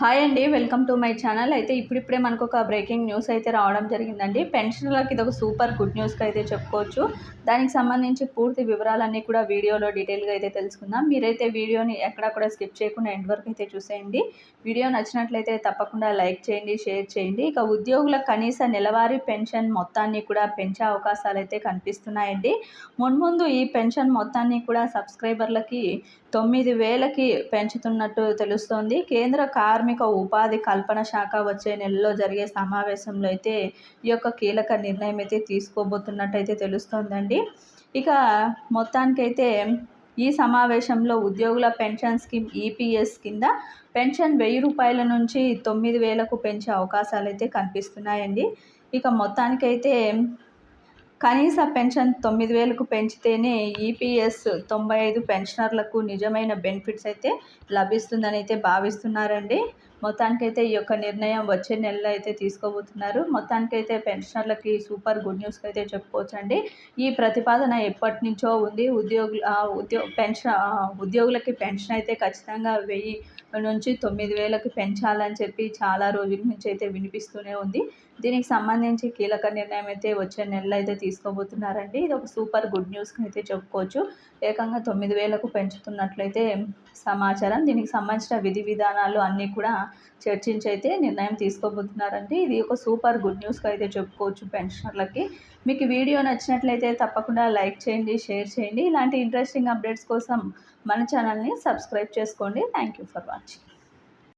Hi అండి welcome to my channel. అయితే ఇప్పుడిప్పుడే మనకు ఒక బ్రేకింగ్ న్యూస్ అయితే రావడం జరిగిందండి. పెన్షన్లకి ఇది ఒక సూపర్ గుడ్ న్యూస్గా అయితే చెప్పుకోవచ్చు. దానికి సంబంధించి పూర్తి వివరాలన్నీ కూడా వీడియోలో డీటెయిల్గా అయితే తెలుసుకుందాం. మీరైతే వీడియోని ఎక్కడ కూడా స్కిప్ చేయకుండా ఎండ్ వరకు అయితే చూసేయండి. వీడియో నచ్చినట్లయితే తప్పకుండా లైక్ చేయండి షేర్ చేయండి. ఇక ఉద్యోగుల కనీస నెలవారీ పెన్షన్ మొత్తాన్ని కూడా పెంచే అవకాశాలు అయితే కనిపిస్తున్నాయండి. మున్ముందు ఈ పెన్షన్ మొత్తాన్ని కూడా సబ్స్క్రైబర్లకి తొమ్మిది వేలకి పెంచుతున్నట్టు తెలుస్తోంది. కేంద్ర కార్మిక ఉపాధి కల్పన శాఖ వచ్చే నెలలో జరిగే సమావేశంలో అయితే ఈ యొక్క కీలక నిర్ణయం అయితే తీసుకోబోతున్నట్టయితే తెలుస్తోందండి. ఇక మొత్తానికైతే ఈ సమావేశంలో ఉద్యోగుల పెన్షన్ స్కీమ్ ఈపీఎస్ కింద పెన్షన్ వెయ్యి రూపాయల నుంచి తొమ్మిది వేలకు పెంచే అవకాశాలు అయితే కనిపిస్తున్నాయండి. ఇక మొత్తానికైతే కనీస పెన్షన్ తొమ్మిది వేలకు పెంచితేనే ఈపీఎస్ తొంభై ఐదు పెన్షనర్లకు నిజమైన బెనిఫిట్స్ అయితే లభిస్తుందని అయితే భావిస్తున్నారండి. మొత్తానికైతే ఈ యొక్క నిర్ణయం వచ్చే నెలలో అయితే తీసుకోబోతున్నారు. మొత్తానికైతే పెన్షనర్లకి సూపర్ గుడ్ న్యూస్ అయితే చెప్పుకోవచ్చండి. ఈ ప్రతిపాదన ఎప్పటి నుంచో ఉంది. ఉద్యోగులు ఉద్యో పెన్షన్ ఉద్యోగులకి పెన్షన్ అయితే ఖచ్చితంగా వెయ్యి నుంచి తొమ్మిది వేలకు పెంచాలని చెప్పి చాలా రోజుల నుంచి అయితే వినిపిస్తూనే ఉంది. దీనికి సంబంధించి కీలక నిర్ణయం అయితే వచ్చే నెలలో అయితే తీసుకోబోతున్నారండి. ఇది ఒక సూపర్ గుడ్ న్యూస్ అయితే చెప్పుకోవచ్చు. ఏకంగా తొమ్మిది వేలకు పెంచుతున్నట్లయితే సమాచారం. దీనికి సంబంధించిన విధి విధానాలు అన్నీ కూడా చర్చించి అయితే నిర్ణయం తీసుకోబోతున్నారండి. ఇది ఒక సూపర్ గుడ్ న్యూస్గా అయితే చెప్పుకోవచ్చు పెన్షనర్లకి. మీకు వీడియో నచ్చినట్లయితే తప్పకుండా లైక్ చేయండి షేర్ చేయండి. ఇలాంటి ఇంట్రెస్టింగ్ అప్డేట్స్ కోసం మన ఛానల్ని సబ్స్క్రైబ్ చేసుకోండి. Thank you for watching.